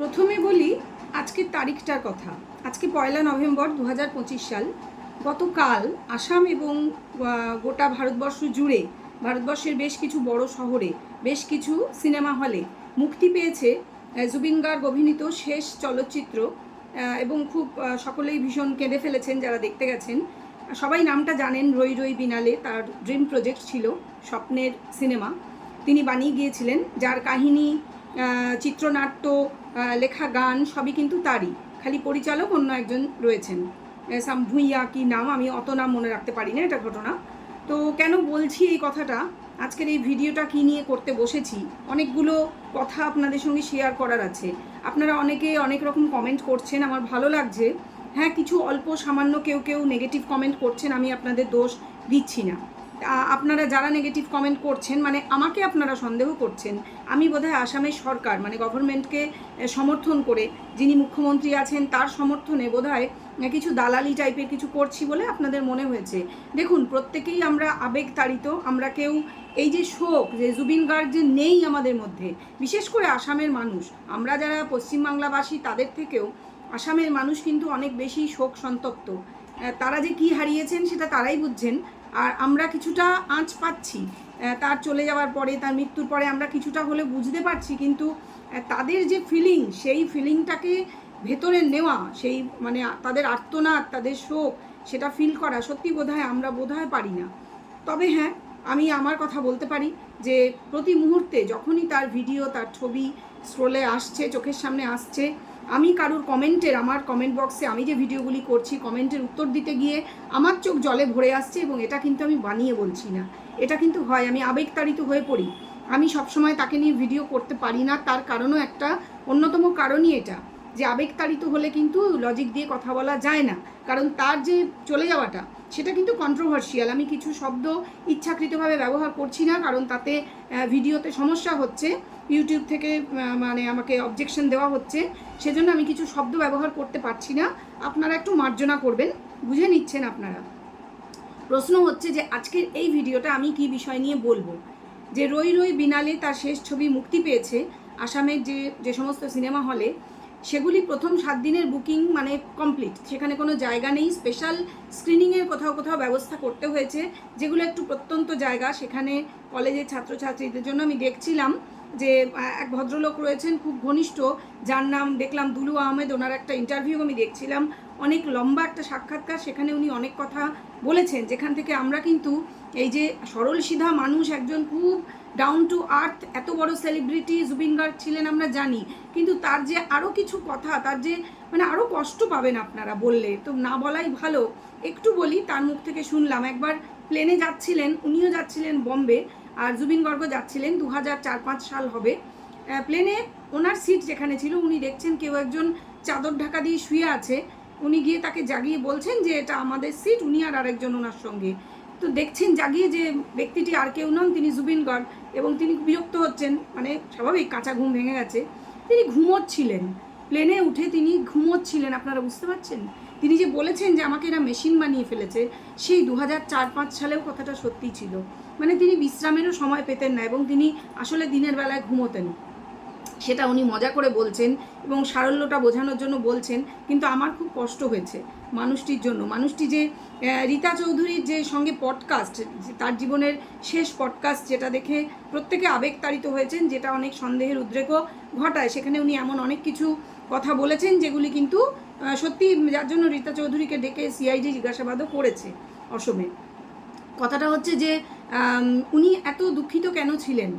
প্রথমে বলি, আজকের তারিখটার কথা। আজকে পয়লা নভেম্বর দু হাজার পঁচিশ সাল। গতকাল আসাম এবং গোটা ভারতবর্ষ জুড়ে, ভারতবর্ষের বেশ কিছু বড় শহরে, বেশ কিছু সিনেমা হলে মুক্তি পেয়েছে জুবিন গার্গ অভিনীত শেষ চলচ্চিত্র এবং খুব সকলেই ভীষণ কেঁদে ফেলেছেন যারা দেখতে গেছেন। সবাই নামটা জানেন রই রই বিনালে, তার ড্রিম প্রজেক্ট ছিল স্বপ্নের সিনেমা। তিনি বানিয়ে গিয়েছিলেন, যার কাহিনী চিত্রনাট্য লেখা গান সবই কিন্তু তারই। খালি পরিচালক অন্য একজন রয়েছেন। সাম ভুইয়া কি নাম? আমি অত নাম মনে রাখতে পারি না এটা ঘটনা। তো কেন বলছি এই কথাটা? আজকের এই ভিডিওটা কি নিয়ে করতে বসেছি? অনেকগুলো কথা আপনাদের সঙ্গে শেয়ার করার আছে। আপনারা অনেকে অনেক রকম কমেন্ট করছেন, আমার ভালো লাগছে। হ্যাঁ কিছু অল্প সামান্য কেউ কেউ নেগেটিভ কমেন্ট করছেন, আমি আপনাদের দোষ দিচ্ছি না। আপনারা যারা নেগেটিভ কমেন্ট করছেন মানে আমাকে আপনারা সন্দেহ করছেন, আমি বোধহয় আসামের সরকার মানে গভর্নমেন্টকে সমর্থন করে, যিনি মুখ্যমন্ত্রী আছেন, তার সমর্থনে বোধহয় কিছু দালালি টাইপের কিছু করছি বলে আপনাদের মনে হয়েছে। দেখুন, প্রত্যেকেই আমরা আবেগ তাড়িত আমরা কেউ, এই যে শোক, যে জুবিন গার্গ যে নেই আমাদের মধ্যে, বিশেষ করে আসামের মানুষ, আমরা যারা পশ্চিমবাংলাবাসী, তাদের থেকেও, আসামের মানুষ কিন্তু অনেক বেশি শোক সন্তপ্ত। তারা যে কি হারিয়েছেন, সেটা তারাই বুঝছেন আর আমরা কিছুটা আঁচ পাচ্ছি। তার চলে যাওয়ার পরে, তার মৃত্যুর পরে আমরা কিছুটা হলে বুঝতে পারছি, কিন্তু তাদের যে ফিলিং সেই ফিলিংটাকে ভেতরে নেওয়া, সেই মানে তাদের আর্তনাদ, তাদের শোক, সেটা ফিল করা সত্যি বোধহয় আমরা বোধহয় পারি না। তবে হ্যাঁ আমি আমার কথা বলতে পারি যে, প্রতি মুহূর্তে যখনই তার ভিডিও তার ছবি স্ক্রোলে আসছে, চোখের সামনে আসছে আমি কারুর কমেন্টের, আমার কমেন্ট বক্সে আমি যে ভিডিওগুলি করছি, কমেন্টের উত্তর দিতে গিয়ে আমার চোখ জলে ভরে আসছে এবং এটা কিন্তু আমি বানিয়ে বলছি না। এটা কিন্তু হয়, আমি আবেগতাড়িত হয়ে পড়ি। আমি সবসময় তাকে নিয়ে ভিডিও করতে পারি না, তার কারণও একটা অন্যতম কারণই এটা। যে আবেগতাড়িত হলে কিন্তু লজিক দিয়ে কথা বলা যায় না। কারণ তার যে চলে যাওয়াটা সেটা কিন্তু কন্ট্রোভার্সিয়াল আমি কিছু শব্দ ইচ্ছাকৃতভাবে ব্যবহার করছি না, কারণ তাতে ভিডিওতে সমস্যা হচ্ছে। ইউটিউব থেকে মানে আমাকে অবজেকশন দেওয়া হচ্ছে। সেজন্য আমি কিছু শব্দ ব্যবহার করতে পারছি না। আপনারা একটু মার্জনা করবেন। বুঝে নিচ্ছেন আপনারা। প্রশ্ন হচ্ছে যে, আজকের এই ভিডিওটা আমি কি বিষয় নিয়ে বলব? যে রই রই বিনালে তার শেষ ছবি মুক্তি পেয়েছে। আসামের যে যে সমস্ত সিনেমা হলে সেগুলি প্রথম সাত দিনের বুকিং মানে কমপ্লিট। সেখানে কোনো জায়গা নেই। স্পেশাল স্ক্রিনিংয়ের কোথাও কোথাও ব্যবস্থা করতে হয়েছে। যেগুলো একটু প্রত্যন্ত জায়গা, সেখানে কলেজের ছাত্রছাত্রীদের জন্য আমি দেখছিলাম। যে এক ভদ্রলোক রয়েছেন, খুব ঘনিষ্ঠ, যার নাম দেখলাম দুলু আহমেদ, ওনার একটা ইন্টারভিউ আমি দেখছিলাম। অনেক লম্বা একটা সাক্ষাৎকার, সেখানে উনি অনেক কথা বলেছেন, যেখান থেকে আমরা কিন্তু এই যে সরল সিধা মানুষ একজন খুব ডাউন টু আর্থ এত বড় সেলিব্রিটি জুবিন গার্গ ছিলেন আমরা জানি, কিন্তু তার যে আরও কিছু কথা, তার যে মানে আরও কষ্ট পাবেন আপনারা বললে, তো না বলাই ভালো। একটু বলি, তার মুখ থেকে শুনলাম, একবার প্লেনে যাচ্ছিলেন, উনিও যাচ্ছিলেন বম্বে আর জুবিন গর্গ যাচ্ছিলেন দু হাজার চার পাঁচ সাল হবে। প্লেনে ওনার সিট যেখানে ছিল, উনি দেখছেন কেউ একজন চাদর ঢাকা দিয়ে শুয়ে আছে। উনি গিয়ে তাকে জাগিয়ে বলছেন যে, এটা আমাদের সিট উনি আর আরেকজন ওনার সঙ্গে। তো দেখছেন জাগিয়ে যে ব্যক্তিটি আর কেউ নন, তিনি জুবিন গর্গ এবং তিনি বিরক্ত হচ্ছেন। মানে স্বাভাবিক কাঁচা ঘুম ভেঙে গেছে। তিনি ঘুমোচ্ছিলেন। প্লেনে উঠে তিনি ঘুমোচ্ছিলেন, আপনারা বুঝতে পারছেন? তিনি যে বলেছেন যে আমাকে এরা মেশিন বানিয়ে ফেলেছে, সেই দু হাজার চার পাঁচ সালেও কথাটা সত্যি ছিল। মানে তিনি বিশ্রামেরও সময় পেতেন না এবং তিনি আসলে দিনের বেলায় ঘুমোতেন। সেটা উনি মজা করে বলছেন এবং সারল্যটা বোঝানোর জন্য বলছেন, কিন্তু আমার খুব কষ্ট হয়েছে মানুষটির জন্য। মানুষটি যে রীতা চৌধুরীর যে সঙ্গে পডকাস্ট তার জীবনের শেষ পডকাস্ট যেটা দেখে প্রত্যেকে আবেগতাড়িত হয়েছেন, যেটা অনেক সন্দেহের উদ্রেকও ঘটায়, সেখানে উনি এমন অনেক কিছু কথা বলেছেন যেগুলি কিন্তু সত্যি যার জন্য রীতা চৌধুরীকে ডেকে সিআইডি জিজ্ঞাসাবাদও করেছে অসমে। কথাটা হচ্ছে যে উনি এত দুঃখিত কেন ছিলেন?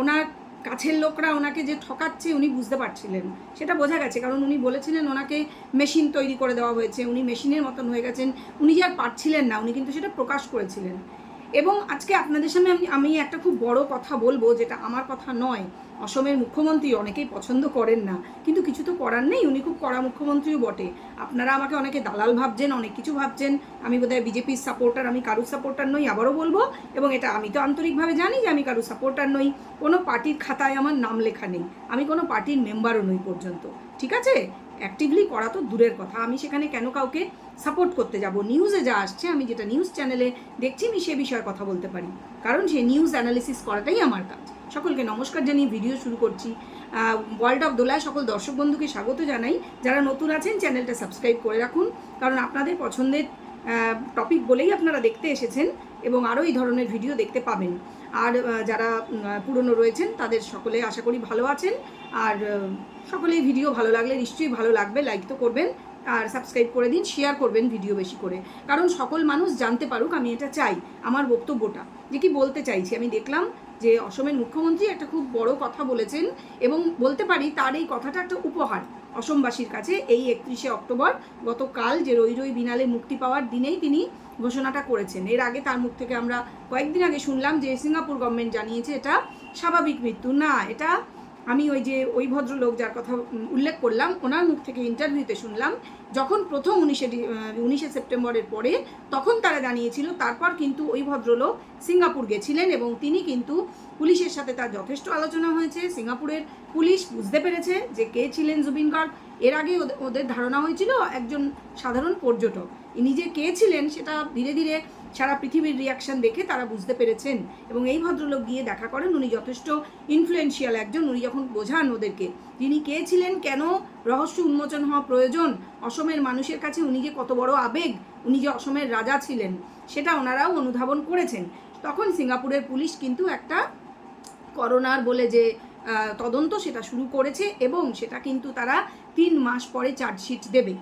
ওনার কাছের লোকরা ওনাকে যে ঠকাচ্ছে উনি বুঝতে পারছিলেন। সেটা বোঝা গেছে, কারণ উনি বলেছিলেন ওনাকে মেশিন তৈরি করে দেওয়া হয়েছে, উনি মেশিনের মতন হয়ে গেছেন। উনি যে আর পারছিলেন না, উনি কিন্তু সেটা প্রকাশ করেছিলেন। এবং আজকে আপনাদের সামনে আমি আমি একটা খুব বড় কথা বলব, যেটা আমার কথা নয়। অসমের মুখ্যমন্ত্রী অনেকেই পছন্দ করেন না, কিন্তু কিছু তো করার নেই, উনি খুব কড়া মুখ্যমন্ত্রীও বটে। আপনারা আমাকে অনেকে দালাল ভাবছেন, অনেক কিছু ভাবছেন, আমি বোধহয় বিজেপির সাপোর্টার আমি কারুর সাপোর্টার নই, আবারও বলব, এবং এটা আমি তো আন্তরিকভাবে জানি যে আমি কারুর সাপোর্টার নই। কোনো পার্টির খাতায় আমার নাম লেখা নেই, আমি কোনো পার্টির মেম্বারও নই পর্যন্ত, ঠিক আছে? অ্যাক্টিভলি করা তো দূরের কথা। আমি সেখানে কেন কাউকে সাপোর্ট করতে যাব? নিউজে যা আসছে, আমি যেটা নিউজ চ্যানেলে দেখছি, আমি সে বিষয়ে কথা বলতে পারি। কারণ সে নিউজ অ্যানালিসিস করাটাই আমার কাজ। সকলকে নমস্কার জানিয়ে ভিডিও শুরু করছি। ওয়ার্ল্ড অফ দোলায় সকল দর্শক বন্ধুকে স্বাগত জানাই। যারা নতুন আছেন চ্যানেলটা সাবস্ক্রাইব করে রাখুন। কারণ আপনাদের পছন্দের টপিক বলেই আপনারা দেখতে এসেছেন এবং আরও এই ধরনের ভিডিও দেখতে পাবেন। আর যারা পুরনো রয়েছেন, তাদের সকলে আশা করি ভালো আছেন। আর সকলেই ভিডিও ভালো লাগলে নিশ্চয়ই ভালো লাগবে লাইক তো করবেন, আর সাবস্ক্রাইব করে দিন শেয়ার করবেন ভিডিও বেশি করে। কারণ সকল মানুষ জানতে পারুক, আমি এটা চাই, আমার বক্তব্যটা। যে কি বলতে চাইছি, আমি দেখলাম যে অসমের মুখ্যমন্ত্রী একটা খুব বড় কথা বলেছেন, এবং বলতে পারি তার এই কথাটা একটা উপহার। অসমবাসীর কাছে এই একত্রিশে অক্টোবর গতকাল যে রই রই বিনালে মুক্তি পাওয়ার দিনেই তিনি ঘোষণাটা করেছেন। এর আগে তার মুখ থেকে আমরা কয়েকদিন আগে শুনলাম যে সিঙ্গাপুর গভর্নমেন্ট জানিয়েছে এটা স্বাভাবিক মৃত্যু। না, এটা আমি ওই যে ওই ভদ্রলোক যার কথা উল্লেখ করলাম, ওনার মুখ থেকে ইন্টারভিউতে শুনলাম, যখন প্রথম উনিশে উনিশে সেপ্টেম্বরের পরে তখন তারা জানিয়েছিল, তারপর কিন্তু ওই ভদ্রলোক সিঙ্গাপুর গেছিলেন এবং তিনি কিন্তু পুলিশের সাথে তার যথেষ্ট আলোচনা হয়েছে। সিঙ্গাপুরের পুলিশ বুঝতে পেরেছে যে কে ছিলেন জুবিন গার্গ। এর আগে ওদের- ধারণা হয়েছিল একজন সাধারণ পর্যটক। ইনি যে কে ছিলেন সেটা ধীরে ধীরে সারা পৃথিবীর রিয়াকশন দেখে তারা বুঝতে পেরেছেন এবং এই ভদ্রলোক গিয়ে দেখা করেন, উনি যথেষ্ট ইনফ্লুয়েন্সিয়াল একজন, উনি যখন বোঝান ওদেরকে, তিনি কে ছিলেন, কেন রহস্য উন্মোচন হওয়া প্রয়োজন, অসমের মানুষের কাছে উনি যে কত বড় আবেগ, উনি যে অসমের রাজা ছিলেন, সেটা ওনারাও অনুধাবন করেছেন। তখন সিঙ্গাপুরের পুলিশ কিন্তু একটা করোনার বলে যে তদন্ত সেটা শুরু করেছে এবং সেটা কিন্তু তারা তিন মাস পরে চার্জশিট দেবে।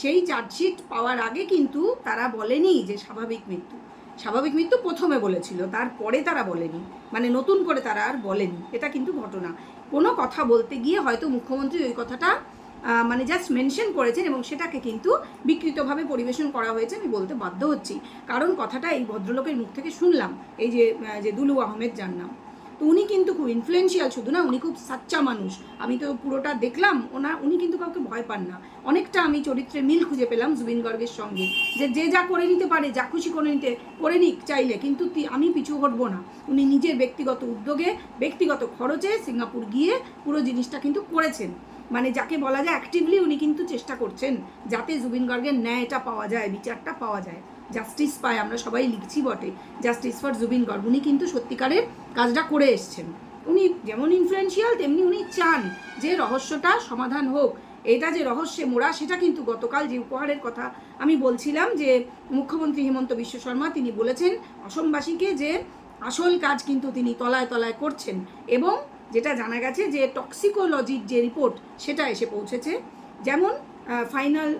সেই চার্জশিট পাওয়ার আগে কিন্তু তারা বলেনি যে স্বাভাবিক মৃত্যু। স্বাভাবিক মৃত্যু প্রথমে বলেছিল, তারপরে তারা বলেনি। মানে নতুন করে তারা আর বলেনি। এটা কিন্তু ঘটনা। কোনো কথা বলতে গিয়ে হয়তো মুখ্যমন্ত্রী ওই কথাটা মানে জাস্ট মেনশন করেছেন এবং সেটাকে কিন্তু বিকৃতভাবে পরিবেশন করা হয়েছে, আমি বলতে বাধ্য হচ্ছি। কারণ কথাটা এই ভদ্রলোকের মুখ থেকে শুনলাম, এই যে যে দুলু আহমেদ যার নাম। তো উনি কিন্তু খুব ইনফ্লুয়েন্সিয়াল শুধু না, উনি খুব সাচ্চা মানুষ। আমি তো পুরোটা দেখলাম ওনার উনি কিন্তু কাউকে ভয় পান না। অনেকটা আমি চরিত্রে মিল খুঁজে পেলাম জুবিন গর্গের সঙ্গে, যে যে যা করে নিতে পারে, যা খুশি করে নিতে, করে নিক চাইলে, কিন্তু আমি পিছু হটবো না। উনি নিজের ব্যক্তিগত উদ্যোগে, ব্যক্তিগত খরচে সিঙ্গাপুর গিয়ে পুরো জিনিসটা কিন্তু করেছেন। মানে যাকে বলা যায় অ্যাক্টিভলি উনি কিন্তু চেষ্টা করছেন, যাতে জুবিন গর্গের ন্যায়টা পাওয়া যায়, বিচারটা পাওয়া যায়। জাস্টিস পায় আমরা সবাই লিখছি বটে। জাস্টিস ফর জুবিন গর্গ উনি কিন্তু সত্যিকারের কাজটা করে এসছেন। উনি যেমন ইনফ্লুয়েন্সিয়াল তেমনি উনি চান যে রহস্যটা সমাধান হোক। এটা যে রহস্যে মোড়া, সেটা কিন্তু গতকাল যে উপহারের কথা আমি বলছিলাম যে মুখ্যমন্ত্রী হেমন্ত বিশ্ব শর্মা, তিনি বলেছেন অসমবাসীকে যে আসল কাজ কিন্তু তিনি তলায় তলায় করছেন এবং যেটা জানা গেছে যে টক্সিকোলজির যে রিপোর্ট সেটা এসে পৌঁছেছে। যেমন ফাইনাল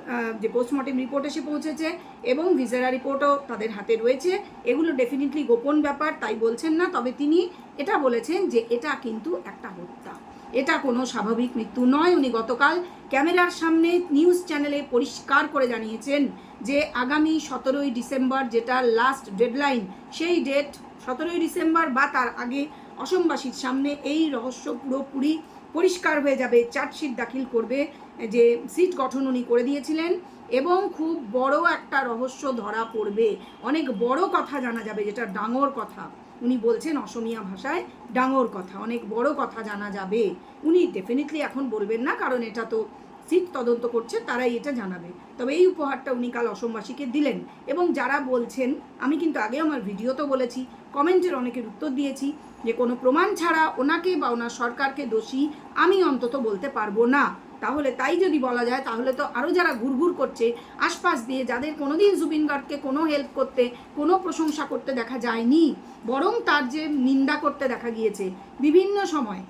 যে পোস্টমর্টেম রিপোর্ট এসে পৌঁছেছে এবং ভিজারা রিপোর্টও তাদের হাতে রয়েছে। এগুলো ডেফিনেটলি গোপন ব্যাপার, তাই বলছেন না, তবে তিনি এটা বলেছেন যে এটা কিন্তু একটা হত্যা। এটা কোনো স্বাভাবিক মৃত্যু নয়। উনি গতকাল ক্যামেরার সামনে নিউজ চ্যানেলে পরিষ্কার করে জানিয়েছেন যে আগামী সতেরোই ডিসেম্বর যেটা লাস্ট ডেডলাইন সেই ডেট সতেরোই ডিসেম্বর বা তার আগে অসমবাসীর সামনে এই রহস্য পুরোপুরি পরিষ্কার হয়ে যাবে, চার্জশিট দাখিল করবে, যে সিট গঠন উনি করে দিয়েছিলেন, এবং খুব বড় একটা রহস্য ধরা পড়বে। অনেক বড় কথা জানা যাবে, যেটা ডাঙর কথা। উনি বলছেন অসমিয়া ভাষায় ডাঙর কথা, অনেক বড় কথা জানা যাবে। উনি ডেফিনেটলি এখন বলবেন না, কারণ এটা তো সিট তদন্ত করছে, তারাই এটা জানাবে। তবে এই উপহারটা উনি কাল অসমবাসীকে দিলেন এবং যারা বলছেন, আমি কিন্তু আগে আমার ভিডিওতেও বলেছি, কমেন্টের অনেকের উত্তর দিয়েছি যে কোনো প্রমাণ ছাড়া ওনাকে বা ওনার সরকারকে দোষী আমি অন্তত বলতে পারব না। তাহলে তাই যদি বলা যায়, তাহলে তো আরও যারা ঘুরঘুর করছে, আশপাশ দিয়ে যাদের কোনোদিন জুবিন গার্গকে কোনো হেল্প করতে, কোনো প্রশংসা করতে দেখা যায়নি, বরং তার যে নিন্দা করতে দেখা গিয়েছে, বিভিন্ন সময়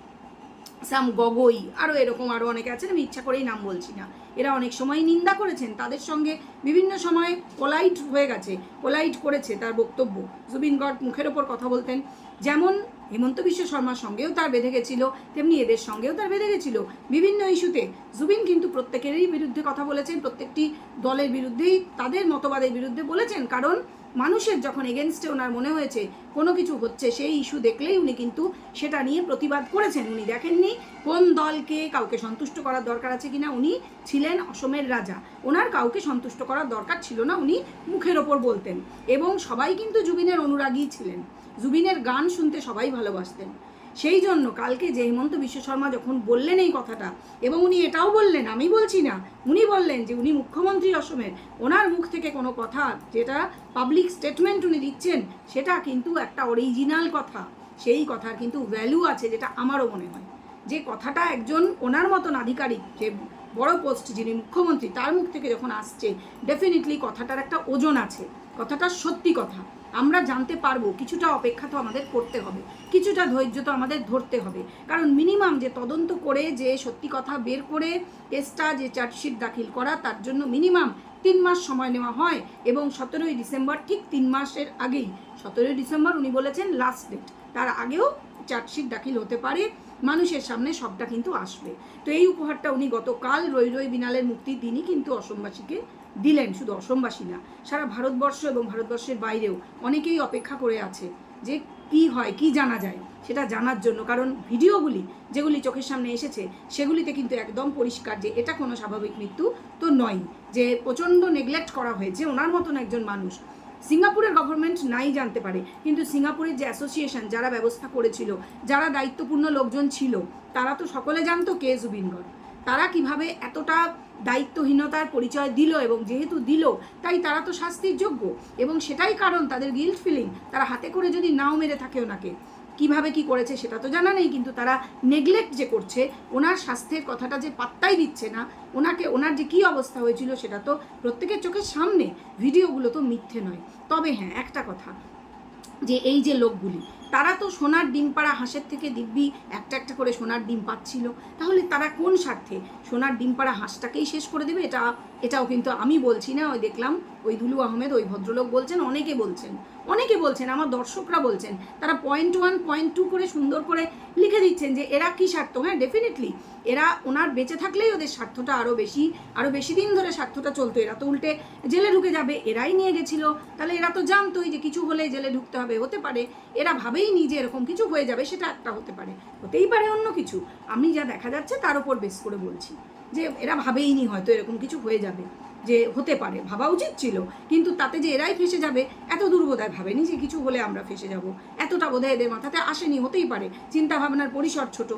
সাম গগৈ আরও এরকম আরও অনেকে আছেন, আমি ইচ্ছা করেই নাম বলছি না। এরা অনেক সময় নিন্দা করেছেন, তাদের সঙ্গে বিভিন্ন সময় পোলাইট হয়ে গেছে পোলাইট করেছে তার বক্তব্য। জুবিন গড মুখের ওপর কথা বলতেন, যেমন হেমন্ত বিশ্ব শর্মার সঙ্গেও তার বেঁধে গেছিল, তেমনি এদের সঙ্গেও তার বেঁধে গেছিল। বিভিন্ন ইস্যুতে জুবিন কিন্তু প্রত্যেকেরই বিরুদ্ধে কথা বলেছেন, প্রত্যেকটি দলের বিরুদ্ধেই তাদের মতবাদের বিরুদ্ধে বলেছেন। কারণ মানুষের যখন এগেনস্টে ওনার মনে হয়েছে, কোনো কিছু হচ্ছে, সেই ইস্যু দেখলেই উনি কিন্তু সেটা নিয়ে প্রতিবাদ করেছেন। উনি দেখেননি কোন দলকে কাউকে সন্তুষ্ট করার দরকার আছে কিনা। উনি ছিলেন অসমের রাজা। ওনার কাউকে সন্তুষ্ট করার দরকার ছিল না, উনি মুখের ওপর বলতেন। এবং সবাই কিন্তু জুবিনের অনুরাগী ছিলেন। জুবিনের গান শুনতে সবাই ভালোবাসতেন। সেই জন্য কালকে যে হেমন্ত বিশ্ব শর্মা যখন বললেন এই কথাটা, এবং উনি এটাও বললেন, আমি বলছি না, উনি বললেন যে উনি মুখ্যমন্ত্রী অসমের, ওনার মুখ থেকে কোনো কথা যেটা পাবলিক স্টেটমেন্ট উনি দিচ্ছেন, সেটা কিন্তু একটা অরিজিনাল কথা। সেই কথার কিন্তু ভ্যালু আছে যেটা আমারও মনে হয়। যে কথাটা একজন ওনার মতন আধিকারিক, যে বড় পোস্ট যিনি মুখ্যমন্ত্রী, তার মুখ থেকে যখন আসছে ডেফিনেটলি কথাটার একটা ওজন আছে, কথাটা সত্যি কথা। আমরা জানতে পারব, কিছুটা অপেক্ষা তো আমাদের করতে হবে, কিছুটা ধৈর্য তো আমাদের ধরতে হবে। কারণ মিনিমাম যে তদন্ত করে, যে সত্যি কথা বের করে, কেসটা যে চার্জশিট দাখিল করা, তার জন্য মিনিমাম তিন মাস সময় নেওয়া হয় এবং সতেরোই ডিসেম্বর ঠিক তিন মাসের আগেই, সতেরোই ডিসেম্বর উনি বলেছেন লাস্ট ডেট তার আগেও চার্জশিট দাখিল হতে পারে, মানুষের সামনে সবটা কিন্তু আসবে। তো এই উপহারটা উনি গতকাল রই রই বিনালের মুক্তির দিনই কিন্তু অসমবাসীকে দিলেন শুধু অসমবাসী না, সারা ভারতবর্ষ এবং ভারতবর্ষের বাইরেও অনেকেই অপেক্ষা করে আছে যে কি হয়, কি জানা যায়, সেটা জানার জন্য। কারণ ভিডিওগুলি যেগুলি চোখের সামনে এসেছে, সেগুলিতে কিন্তু একদম পরিষ্কার যে এটা কোনো স্বাভাবিক মৃত্যু তো নয়, যে প্রচণ্ড নেগলেক্ট করা হয়েছে ওনার মতন একজন মানুষ। সিঙ্গাপুরের গভর্নমেন্ট নাই জানতে পারে, কিন্তু সিঙ্গাপুরের যে অ্যাসোসিয়েশন যারা ব্যবস্থা করেছিল, যারা দায়িত্বপূর্ণ লোকজন ছিল, তারা তো সকলে জানতো কে জুবিনগড়। তারা কীভাবে এতটা দায়িত্বহীনতার পরিচয় দিল এবং যেহেতু দিল, তাই তারা তো শাস্তির যোগ্য। এবং সেটাই কারণ তাদের গিল্ট ফিলিং তারা হাতে করে যদি নাও মেরে থাকে ওনাকে, কীভাবে কি করেছে সেটা তো জানা নেই, কিন্তু তারা নেগলেক্ট যে করছে, ওনার স্বাস্থ্যের কথাটা যে পাত্তাই দিচ্ছে না, ওনাকে, ওনার যে কী অবস্থা হয়েছিল সেটা তো প্রত্যেকের চোখের সামনে, ভিডিওগুলো তো মিথ্যে নয়। তবে হ্যাঁ একটা কথা, যে এই যে লোকগুলি তারা তো সোনার ডিম পাড়া হাঁসের থেকে দিব্যি একটা একটা করে সোনার ডিম পাচ্ছিল। তাহলে তারা কোন স্বার্থে সোনার ডিম পাড়া হাঁসটাকেই শেষ করে দেবে? এটা, এটাও কিন্তু আমি বলছি না, ওই দেখলাম ওই দুলু আহমেদ, ওই ভদ্রলোক বলছেন, অনেকে বলছেন। অনেকে বলছেন, আমার দর্শকরা বলছেন, তারা পয়েন্ট ওয়ান পয়েন্ট টু করে সুন্দর করে লিখে দিচ্ছেন যে এরা কি স্বার্থ? হ্যাঁ ডেফিনেটলি এরা ওনার বেঁচে থাকলেই ওদের স্বার্থটা আরও বেশি আরও বেশি দিন ধরে স্বার্থটা চলতো। এরা তো উল্টে জেলে ঢুকে যাবে, এরাই নিয়ে গেছিল। তাহলে এরা তো জানতোই যে কিছু হলে জেলে ঢুকতে হবে, হতে পারে। এরা ভাবেই নি যে এরকম কিছু হয়ে যাবে, সেটা একটা হতে পারে। হতেই পারে অন্য কিছু। আমি যা দেখা যাচ্ছে তার উপর বেস করে বলছি। যে এরা ভাবেই নি হয়তো এরকম কিছু হয়ে যাবে, যে হতে পারে, ভাবা উচিত ছিল। কিন্তু তাতে যে এরাই ফেসে যাবে, এত দুর্বোধায় ভাবেনি যে কিছু হলে আমরা ফেসে যাব। এতটা বোধহয় এদের মাথাতে আসেনি, হতেই পারে। চিন্তা ভাবনার পরিসর ছোট।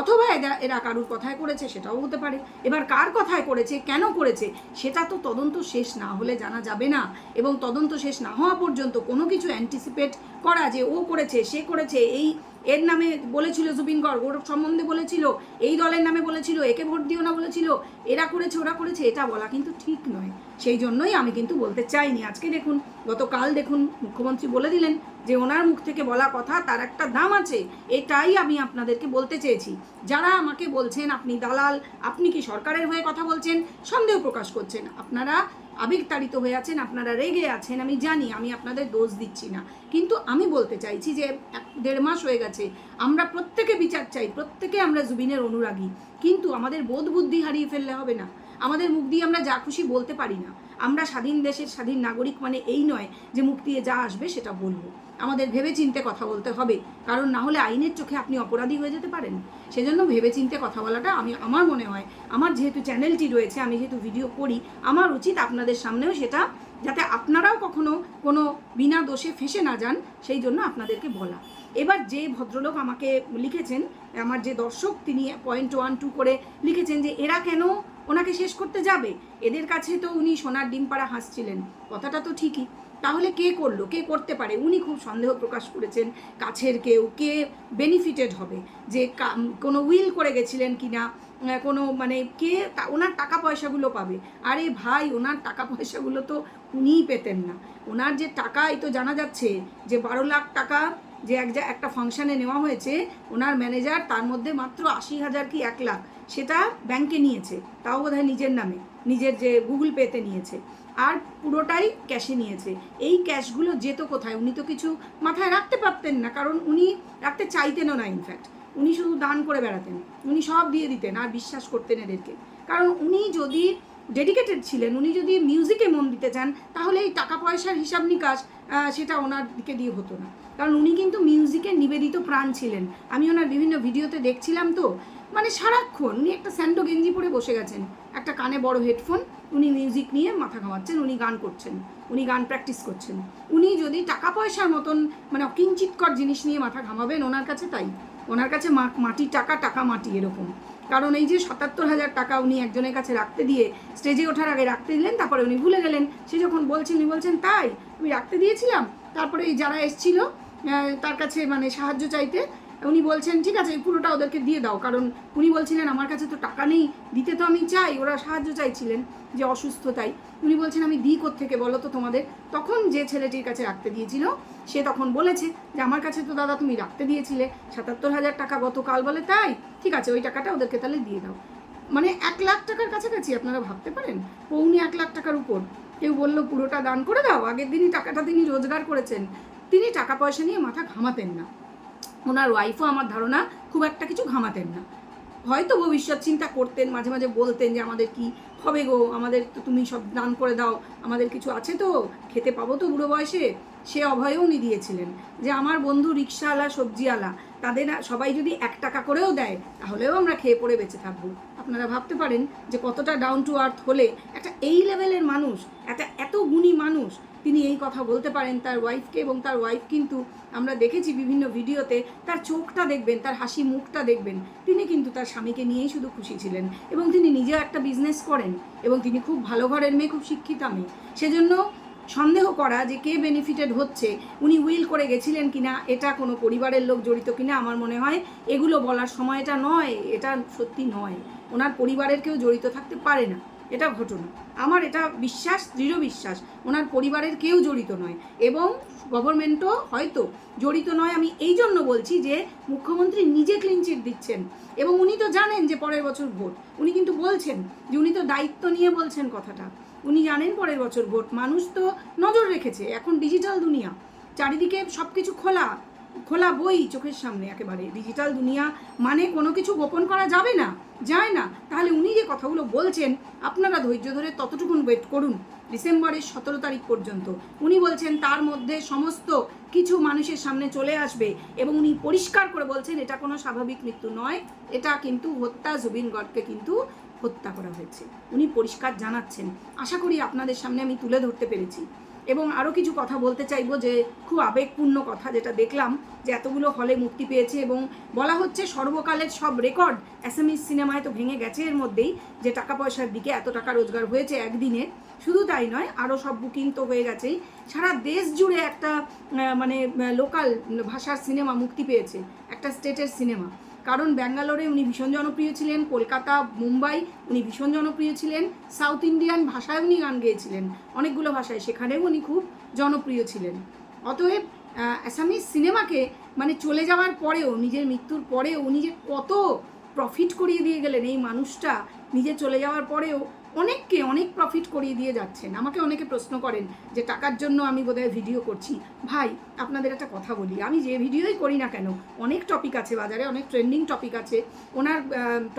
অথবা এরা এরা কারুর কথায় করেছে সেটাও হতে পারে। এবার কার কথায় করেছে, কেন করেছে, সেটা তো তদন্ত শেষ না হলে জানা যাবে না। এবং তদন্ত শেষ না হওয়া পর্যন্ত কোনো কিছু অ্যান্টিসিপেট করা যে ও করেছে, সে করেছে, এই এর নামে বলেছিল জুবিন গড় ওর সম্বন্ধে বলেছিল, এই দলের নামে বলেছিল, একে ভোট দিও না বলেছিল, এরা করেছে, ওরা করেছে, এটা বলা কিন্তু ঠিক নয়। সেই জন্যই আমি কিন্তু বলতে চাইনি। আজকে দেখুন, গতকাল দেখুন, মুখ্যমন্ত্রী বলে দিলেন যে ওনার মুখ থেকে বলা কথা, তার একটা দাম আছে। এটাই আমি আপনাদেরকে বলতে চেয়েছি। যারা আমাকে বলছেন, আপনি দালাল, আপনি কি সরকারের হয়ে কথা বলছেন, সন্দেহ প্রকাশ করছেন। আপনারা আবেগতাড়িত হয়ে আছেন, আপনারা রেগে আছেন, আমি জানি, আমি আপনাদের দোষ দিচ্ছি না। কিন্তু আমি বলতে চাইছি যে দেড় মাস হয়ে গেছে, আমরা প্রত্যেকে বিচার চাই, প্রত্যেকে আমরা জুবিনের অনুরাগী। কিন্তু আমাদের বোধ বুদ্ধি হারিয়ে ফেললে হবে না। আমাদের মুখ দিয়ে আমরা যা খুশি বলতে পারি না। আমরা স্বাধীন দেশের স্বাধীন নাগরিক মানে এই নয় যে মুখ দিয়ে যা আসবে সেটা বলব। আমাদের ভেবে চিনতে কথা বলতে হবে। কারণ না হলে আইনের চোখে আপনি অপরাধী হয়ে যেতে পারেন। সেজন্য ভেবে চিনতে কথা বলাটা আমি, আমার মনে হয়, আমার যেহেতু চ্যানেলটি রয়েছে, আমি যেহেতু ভিডিও করি, আমার উচিত আপনাদের সামনেও সেটা যাতে আপনারাও কখনো কোনো বিনা দোষে ফেসে না যান, সেই জন্য আপনাদেরকে বলা। এবার যে ভদ্রলোক আমাকে লিখেছেন, আমার যে দর্শক, তিনি পয়েন্ট ওয়ান টু করে লিখেছেন যে, এরা কেন ওনাকে শেষ করতে যাবে? এদের কাছে তো উনি সোনার ডিম পাড়া হাসছিলেন। কথাটা তো ঠিকই। তাহলে কে করল? কে করতে পারে? উনি খুব সন্দেহ প্রকাশ করেছেন কাছের কেউ। কে বেনিফিটেড হবে? যে কা- কোনো উইল করে গেছিলেন কিনা আহ, কোনো মানে কে ওনার টাকা পয়সাগুলো পাবে? আরে ভাই ওনার টাকা পয়সাগুলো তো উনিই পেতেন না। ওনার যে টাকা এই তো জানা যাচ্ছে যে বারো লাখ টাকা যে এক একটা ফাংশানে নেওয়া হয়েছে ওনার ম্যানেজার তার মধ্যে মাত্র আশি হাজার কি এক লাখ। সেটা ব্যাংকে নিয়েছে, তাও বোধহয় নিজের নামে, নিজের যে গুগল পেতে নিয়েছে। আর পুরোটাই ক্যাশে নিয়েছে। এই ক্যাশগুলো যেত কোথায়? উনি তো কিছু মাথায় রাখতে পারতেন না, কারণ উনি রাখতে চাইতেনও না ইনফ্যাক্ট উনি শুধু দান করে বেড়াতেন। উনি সব দিয়ে দিতেন, আর বিশ্বাস করতেন এদেরকে। কারণ উনি যদি ডেডিকেটেড ছিলেন, উনি যদি মিউজিকে মন দিতে চান, তাহলে এই টাকা পয়সার হিসাব নিকাশ সেটা ওনার দিকে দিয়ে হতো না। কারণ উনি কিন্তু মিউজিকে নিবেদিত প্রাণ ছিলেন। আমি ওনার বিভিন্ন ভিডিওতে দেখছিলাম তো মানে সারাক্ষণ উনি একটা স্যান্ডো গেঞ্জি পরে বসে গেছেন। একটা কানে বড় হেডফোন, উনি মিউজিক নিয়ে মাথা ঘামাচ্ছেন, উনি গান করছেন, উনি গান প্র্যাকটিস করছেন। উনি যদি টাকা পয়সার মতন মানে অকিঞ্চিতকর জিনিস নিয়ে মাথা ঘামাবেন, ওনার কাছে তাই। ওনার কাছে মাটি টাকা টাকা মাটি এরকম। কারণ এই যে সাতাত্তর হাজার টাকা উনি একজনের কাছে রাখতে দিয়ে স্টেজে ওঠার আগে রাখতে দিলেন, তারপরে উনি ভুলে গেলেন। সে যখন বলছেন উনি বলছেন, তাই, আমি রাখতে দিয়েছিলাম। তারপরে যারা এসছিল তার কাছে মানে সাহায্য চাইতে উনি বলছেন, ঠিক আছে, এই পুরোটা ওদেরকে দিয়ে দাও। কারণ উনি বলছিলেন, আমার কাছে তো টাকা নেই, দিতে তো আমি চাই। ওরা সাহায্য চাইছিলেন যে অসুস্থতায়। উনি বলছেন, আমি দিই থেকে বলো তো তোমাদের? তখন যে ছেলেটির কাছে রাখতে দিয়েছিল, সে তখন বলেছে যে, আমার কাছে তো দাদা তুমি রাখতে দিয়েছিলে, সাতাত্তর হাজার টাকা গতকাল বলে তাই? ঠিক আছে, ওই টাকাটা ওদেরকে তাহলে দিয়ে দাও। মানে এক লাখ টাকার কাছাকাছি, আপনারা ভাবতে পারেন? পৌনে এক লাখ টাকার উপর। কেউ বলল, পুরোটা দান করে দাও, আগের দিনই টাকাটা তিনি রোজগার করেছেন। তিনি টাকা পয়সা নিয়ে মাথা ঘামাতেন না। ওনার ওয়াইফও আমার ধারণা খুব একটা কিছু ঘামাতেন না। হয়তো ভবিষ্যৎ চিন্তা করতেন, মাঝে মাঝে বলতেন যে, আমাদের কি হবে গো? আমাদের তো তুমি সব দান করে দাও, আমাদের কিছু আছে তো? খেতে পাবো তো বুড়ো বয়সে? সে অভয়ও উনি দিয়েছিলেন যে, আমার বন্ধু রিক্সাওয়ালা, সবজিওয়ালা, তাদের সবাই যদি এক টাকা করেও দেয়, তাহলেও আমরা খেয়ে পড়ে বেঁচে থাকব। আপনারা ভাবতে পারেন যে, কতটা ডাউন টু আর্থ হলে একটা এই লেভেলের মানুষ, একটা এত গুণী মানুষ তিনি এই কথা বলতে পারেন তার ওয়াইফকে এবং তার ওয়াইফ কিন্তু আমরা দেখেছি বিভিন্ন ভিডিওতে তার চোখটা দেখবেন, তার হাসি মুখটা দেখবেন। তিনি কিন্তু তার স্বামীকে নিয়েই শুধু খুশি ছিলেন এবং তিনি নিজেও একটা বিজনেস করেন এবং তিনি খুব ভালো ঘরের মেয়ে, খুব শিক্ষিতা মেয়ে। সেজন্য সন্দেহ করা যে কে বেনিফিটেড হচ্ছে, উনি উইল করে গেছিলেন কিনা, এটা কোনো পরিবারের লোক জড়িত কিনা, আমার মনে হয় এগুলো বলার সময়টা নয়, এটা সত্যি নয়। ওনার পরিবারের কেউ জড়িত থাকতে পারে না। এটা ঘটনা। আমার এটা বিশ্বাস, দৃঢ় বিশ্বাস। ওনার পরিবারের কেউ জড়িত নয়। এবং গভর্নমেন্টও হয়তো জড়িত নয়। আমি এই জন্য বলছি যে, মুখ্যমন্ত্রী নিজে ক্লিনচিট দিচ্ছেন। এবং উনি তো জানেন যে পরের বছর ভোট। উনি কিন্তু বলছেন যে, উনি তো দায়িত্ব নিয়ে বলছেন কথাটা। উনি জানেন পরের বছর ভোট। মানুষ তো নজর রেখেছে। এখন ডিজিটাল দুনিয়া। চারিদিকে সব কিছু খোলা। খোলা বই চোখের সামনে একেবারে। ডিজিটাল দুনিয়া মানে কোনো কিছু গোপন করা যাবে না, যায় না। তাহলে উনি যে কথাগুলো বলছেন, আপনারা ধৈর্য ধরে ততটুকুন ওয়েট করুন। ডিসেম্বরের সতেরো তারিখ পর্যন্ত। উনি বলছেন, তার মধ্যে সমস্ত কিছু মানুষের সামনে চলে আসবে। এবং উনি পরিষ্কার করে বলছেন, এটা কোনো স্বাভাবিক মৃত্যু নয়। এটা কিন্তু হত্যা, জুবিন গডকে কিন্তু হত্যা করা হয়েছে। উনি পরিষ্কার জানাচ্ছেন। আশা করি আপনাদের সামনে আমি তুলে ধরতে পেরেছি। এবং আরও কিছু কথা বলতে চাইব যে খুব আবেগপূর্ণ কথা যেটা দেখলাম যে এতগুলো হলে মুক্তি পেয়েছে এবং বলা হচ্ছে সর্বকালের সব রেকর্ড অ্যাসামিস সিনেমায় তো ভেঙে গেছে এর মধ্যেই যে টাকা পয়সার দিকে এত টাকা রোজগার হয়েছে একদিনে। শুধু তাই নয় আরও সব বুকিং তো হয়ে গেছেই। সারা দেশ জুড়ে একটা মানে লোকাল ভাষার সিনেমা মুক্তি পেয়েছে, একটা স্টেটের সিনেমা। কারণ ব্যাঙ্গালোরে উনি ভীষণ জনপ্রিয় ছিলেন, কলকাতা, মুম্বাই উনি ভীষণ জনপ্রিয় ছিলেন, সাউথ ইন্ডিয়ান ভাষায় উনি গান গেয়েছিলেন, অনেকগুলো ভাষায়, সেখানেও উনি খুব জনপ্রিয় ছিলেন। অতএব অ্যাসামিস সিনেমাকে মানে চলে যাওয়ার পরেও, নিজের মৃত্যুর পরেও উনি যে কত প্রফিট করিয়ে দিয়ে গেলেন এই মানুষটা, নিজে চলে যাওয়ার পরেও অনেককে অনেক প্রফিট করিয়ে দিয়ে যাচ্ছেন। আমাকে অনেকে প্রশ্ন করেন যে, টাকার জন্য আমি বোধহয় ভিডিও করছি। ভাই, আপনাদের একটা কথা বলি। আমি যে ভিডিওই করি না কেন, অনেক টপিক আছে বাজারে, অনেক ট্রেন্ডিং টপিক আছে। ওনার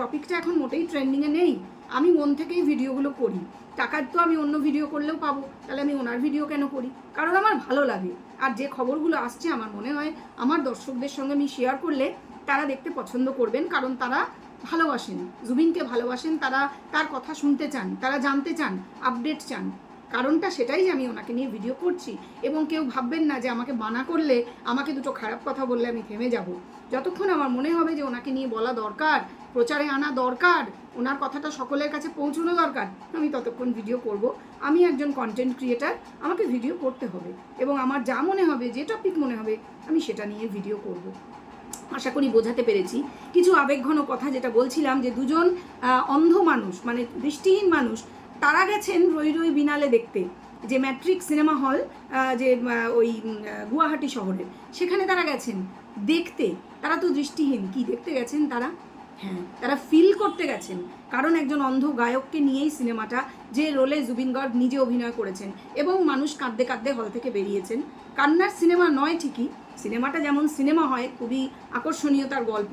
টপিকটা এখন মোটেই ট্রেন্ডিংয়ে নেই। আমি মন থেকেই ভিডিওগুলো করি। টাকার তো আমি অন্য ভিডিও করলেও পাবো। তাহলে আমি ওনার ভিডিও কেন করি? কারণ আমার ভালো লাগে। আর যে খবরগুলো আসছে, আমার মনে হয় আমার দর্শকদের সঙ্গে আমি শেয়ার করলে তারা দেখতে পছন্দ করবেন। কারণ তারা ভালোবাসেন, জুবিনকে ভালোবাসেন, তারা তার কথা শুনতে চান, তারা জানতে চান আপডেট চান। কারণটা সেটাই আমি ওনাকে নিয়ে ভিডিও করছি। এবং কেউ ভাববেন না যে আমাকে মানা করলে আমাকে দুটো খারাপ কথা বললে আমি থেমে যাব। যতক্ষণ আমার মনে হবে যে ওনাকে নিয়ে বলা দরকার, প্রচারে আনা দরকার, ওনার কথাটা সকলের কাছে পৌঁছানো দরকার, আমি ততক্ষণ ভিডিও করব। আমি একজন কন্টেন্ট ক্রিয়েটার আমাকে ভিডিও করতে হবে। এবং আমার যা মনে হবে, যে টপিক মনে হবে, আমি সেটা নিয়ে ভিডিও করব। আশা করি বোঝাতে পেরেছি। কিছু আবেগঘন কথা যেটা বলছিলাম যে দুজন অন্ধ মানুষ মানে দৃষ্টিহীন মানুষ, তারা গেছেন রই রই বিনালে দেখতে। যে ম্যাট্রিক সিনেমা হল যে ওই গুয়াহাটি শহরের, সেখানে তারা গেছেন দেখতে। তারা তো দৃষ্টিহীন, কি দেখতে গেছেন তারা? হ্যাঁ তারা ফিল করতে গেছেন। কারণ একজন অন্ধ গায়ককে নিয়েই সিনেমাটা, যে রোলে জুবিন গর্গ নিজে অভিনয় করেছেন এবং মানুষ কাঁদতে কাঁদতে হল থেকে বেরিয়েছেন। কান্নার সিনেমা নয় ঠিকই, সিনেমাটা যেমন সিনেমা হয়, খুবই আকর্ষণীয়তার গল্প।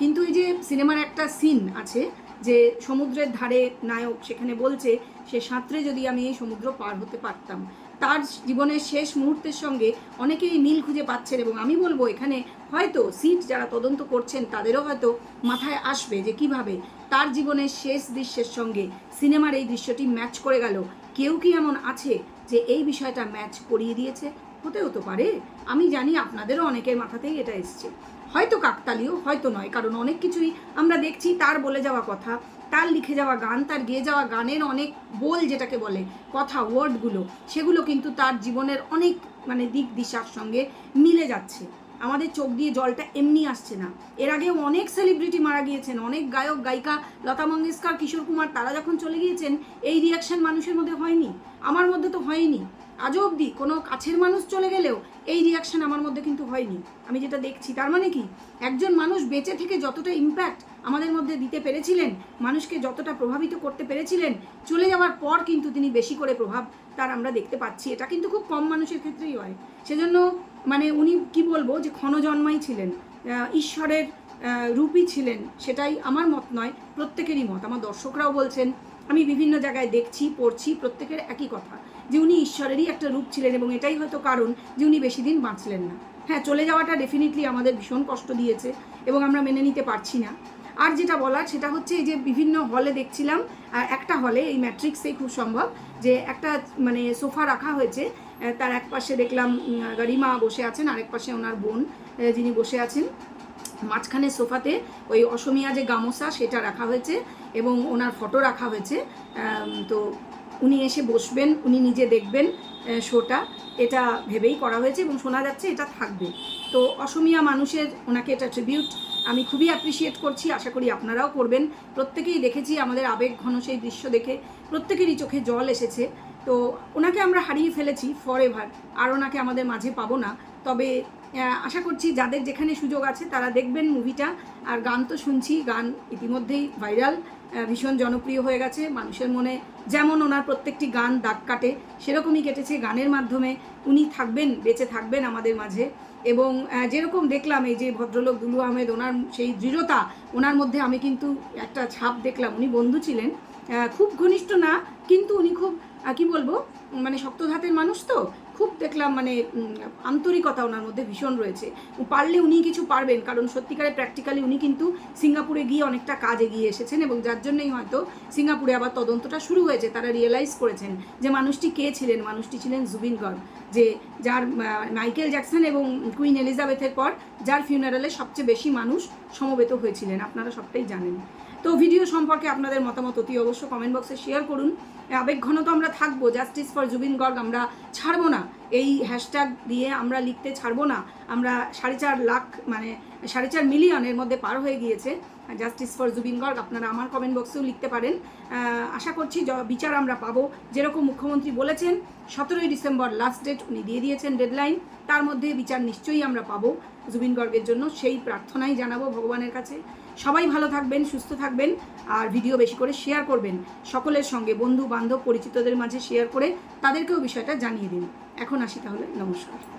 কিন্তু এই যে সিনেমার একটা সিন আছে, যে সমুদ্রের ধারে নায়ক সেখানে বলছে সে সাঁতরে যদি আমি এই সমুদ্র পার হতে পারতাম। তার জীবনের শেষ মুহূর্তের সঙ্গে অনেকেই মিল খুঁজে পাচ্ছেন এবং আমি বলব, এখানে হয়তো সিট যারা তদন্ত করছেন, তাদেরও হয়তো মাথায় আসবে যে কীভাবে তার জীবনের শেষ দৃশ্যের সঙ্গে সিনেমার এই দৃশ্যটি ম্যাচ করে গেল। কেউ কি এমন আছে যে এই বিষয়টা ম্যাচ করিয়ে দিয়েছে? হতে হতে পারে। আমি জানি আপনাদেরও অনেকের মাথাতেই এটা এসছে। হয়তো কাকতালীয়, হয়তো নয়, কারণ অনেক কিছুই আমরা দেখছি, তার বলে যাওয়া কথা। তার লিখে যাওয়া গান, তার গেয়ে যাওয়া গানের অনেক বোল যেটাকে বলে, কথা, ওয়ার্ডগুলো, সেগুলো কিন্তু তার জীবনের অনেক মানে দিক দিশার সঙ্গে মিলে যাচ্ছে। আমাদের চোখ দিয়ে জলটা এমনি আসছে না। এর আগেও অনেক সেলিব্রিটি মারা গিয়েছেন, অনেক গায়ক, গায়িকা লতা মঙ্গেশকর, কিশোর কুমার, তারা যখন চলে গিয়েছেন, এই রিয়াকশন মানুষের মধ্যে হয়নি, আমার মধ্যে তো হয়নি। আজও অবধি কোনো কাছের মানুষ চলে গেলেও এই রিয়াকশান আমার মধ্যে কিন্তু হয়নি। আমি যেটা দেখছি, তার মানে কি? একজন মানুষ বেঁচে থেকে যতটা ইম্প্যাক্ট আমাদের মধ্যে দিতে পেরেছিলেন, মানুষকে যতটা প্রভাবিত করতে পেরেছিলেন, চলে যাওয়ার পর কিন্তু তিনি বেশি করে প্রভাব তার আমরা দেখতে পাচ্ছি। এটা কিন্তু খুব কম মানুষের ক্ষেত্রেই হয়। সেজন্য মানে উনি কি বলব যে ক্ষণজন্মাই ছিলেন ঈশ্বরের রূপই ছিলেন, সেটাই আমার মত নয়, প্রত্যেকেরই মত। আমার দর্শকরাও বলছেন, আমি বিভিন্ন জায়গায় দেখছি, পড়ছি, প্রত্যেকের একই কথা যে উনি ঈশ্বরেরই একটা রূপ ছিলেন এবং এটাই হয়তো কারণ যে উনি বেশি দিন বাঁচলেন না। হ্যাঁ চলে যাওয়াটা ডেফিনেটলি আমাদের ভীষণ কষ্ট দিয়েছে এবং আমরা মেনে নিতে পারছি না। আর যেটা বলার সেটা হচ্ছে এই যে বিভিন্ন হলে দেখছিলাম একটা হলে এই ম্যাট্রিক্সেই খুব সম্ভব, যে একটা মানে সোফা রাখা হয়েছে তার এক পাশে দেখলাম গরিমা বসে আছেন, আরেক পাশে ওনার বোন যিনি বসে আছেন। মাঝখানে সোফাতে ওই অসমিয়া যে গামোসা সেটা রাখা হয়েছে এবং ওনার ফটো রাখা হয়েছে। তো উনি এসে বসবেন, উনি নিজে দেখবেন শোটা। এটা ভেবেই করা হয়েছে এবং শোনা যাচ্ছে, এটা থাকবে। তো অসমিয়া মানুষের ওনাকে এটা ট্রিবিউট আমি খুবই অ্যাপ্রিসিয়েট করছি, আশা করি আপনারাও করবেন। প্রত্যেকেই দেখেছি আমাদের আবেগ ঘন সেই দৃশ্য দেখে, প্রত্যেকেরই চোখে জল এসেছে। তো ওনাকে আমরা হারিয়ে ফেলেছি ফর এভার আর ওনাকে আমাদের মাঝে পাবো না। তবে আশা করছি যাদের যেখানে সুযোগ আছে তারা দেখবেন মুভিটা আর গান তো শুনছি, গান ইতিমধ্যেই ভাইরাল ভীষণ জনপ্রিয় হয়ে গেছে। মানুষের মনে যেমন ওনার প্রত্যেকটি গান দাগ কাটে, সেরকমই কেটেছে গানের মাধ্যমে। উনি থাকবেন, বেঁচে থাকবেন আমাদের মাঝে। এবং যেরকম দেখলাম এই যে ভদ্রলোক দুলু আহমেদ, ওনার সেই দৃঢ়তা, ওনার মধ্যে আমি কিন্তু একটা ছাপ দেখলাম। উনি বন্ধু ছিলেন খুব ঘনিষ্ঠ না, কিন্তু উনি খুব কি বলব মানে শক্ত ধাতের মানুষ তো, খুব দেখলাম মানে আন্তরিকতা ওনার মধ্যে ভীষণ রয়েছে। পারলে উনি কিছু পারবেন, কারণ সত্যিকারে প্র্যাকটিক্যালি উনি কিন্তু সিঙ্গাপুরে গিয়ে অনেকটা কাজ এগিয়ে এসেছেন এবং যার জন্যই হয়তো সিঙ্গাপুরে আবার তদন্তটা শুরু হয়েছে, তারা রিয়েলাইজ করেছেন যে মানুষটি কে ছিলেন? মানুষটি ছিলেন জুবিন গর্গ যে যার মাইকেল জ্যাকসন এবং কুইন এলিজাবেথের পর যার ফিউনারালে সবচেয়ে বেশি মানুষ সমবেত হয়েছিলেন, আপনারা সবটাই জানেন। তো ভিডিও সম্পর্কে আপনাদের মতামত অতি অবশ্য কমেন্ট বক্সে শেয়ার করুন। আবেগ ঘন তো আমরা থাকব জাস্টিস ফর জুবিন গর্গ আমরা ছাড়বো না। এই হ্যাশট্যাগ দিয়ে আমরা লিখতে ছাড়বো না। আমরা সাড়ে চার লাখ মানে সাড়ে চার মিলিয়নের মধ্যে পার হয়ে গিয়েছে। জাস্টিস ফর জুবিন গর্গ আপনারা আমার কমেন্ট বক্সেও লিখতে পারেন। আশা করছি বিচার আমরা পাবো। যেরকম মুখ্যমন্ত্রী বলেছেন, সতেরোই ডিসেম্বর লাস্ট ডেট উনি দিয়ে দিয়েছেন ডেডলাইন তার মধ্যে বিচার নিশ্চয়ই আমরা পাবো জুবিন গর্গের জন্য। সেই প্রার্থনাই জানাব ভগবানের কাছে। সবাই ভালো থাকবেন, সুস্থ থাকবেন, আর ভিডিও বেশি করে শেয়ার করবেন। সকলের সঙ্গে বন্ধু বান্ধব পরিচিতদের মাঝে শেয়ার করে তাদেরকেও বিষয়টা জানিয়ে দিন। এখন আসি তাহলে, নমস্কার।